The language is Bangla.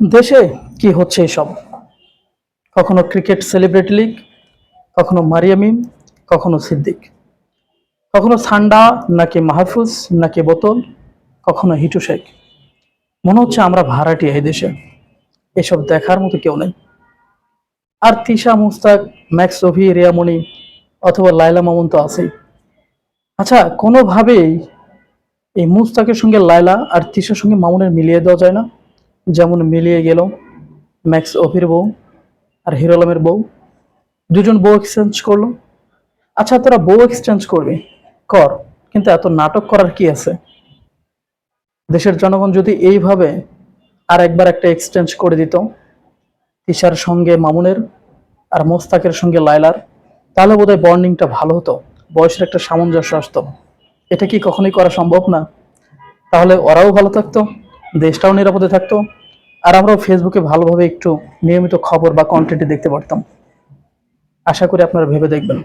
দেশে কি হচ্ছে এসব? কখনো ক্রিকেট সেলিব্রিটি লিগ, কখনো মারিয়ামিম কখনো সিদ্দিক। কখনো সান্ডা, নাকি মাহফুজ, নাকি বোতল, কখনো হিটু শেখ। মনে হচ্ছে আমরা ভাড়াটিয়া এই দেশে। এসব দেখার মতো কেউ নেই। আর তিশা, মুস্তাক, ম্যাক্স রভি রিয়ামণি অথবা লাইলা মামুন তো আছেই। আচ্ছা কোনোভাবেই এই মুস্তাকের সঙ্গে লাইলা আর তিশার সঙ্গে মামুনের মিলিয়ে দেওয়া যায় না? যেমন মিলিয়ে গেল ম্যাক্স অফির বউ আর হিরো আলমের বউ। দুজন বউ এক্সচেঞ্জ করল। আচ্ছা তোরা বউ এক্সচেঞ্জ করবি? কর, কিন্তু এত নাটক করার কি আছে? দেশের জনগণ যদি এইভাবে আর একবার একটা এক্সচেঞ্জ করে দিত, তিশার সঙ্গে মামুনের আর মোস্তাকের সঙ্গে লাইলার তাহলে বোধহয় বন্ডিংটা ভালো হতো। বয়সের একটা সামঞ্জস্য আসতো। এটা কি কখনোই করা সম্ভব না? তাহলে ওরাও ভালো থাকতো। দেশটাও নিরাপদে থাকতো। আর আমরাও ফেসবুকে ভালোভাবে একটু নিয়মিত খবর বা কন্টেন্ট দেখতে পারতাম। আশা করি আপনারা ভেবে দেখবেন।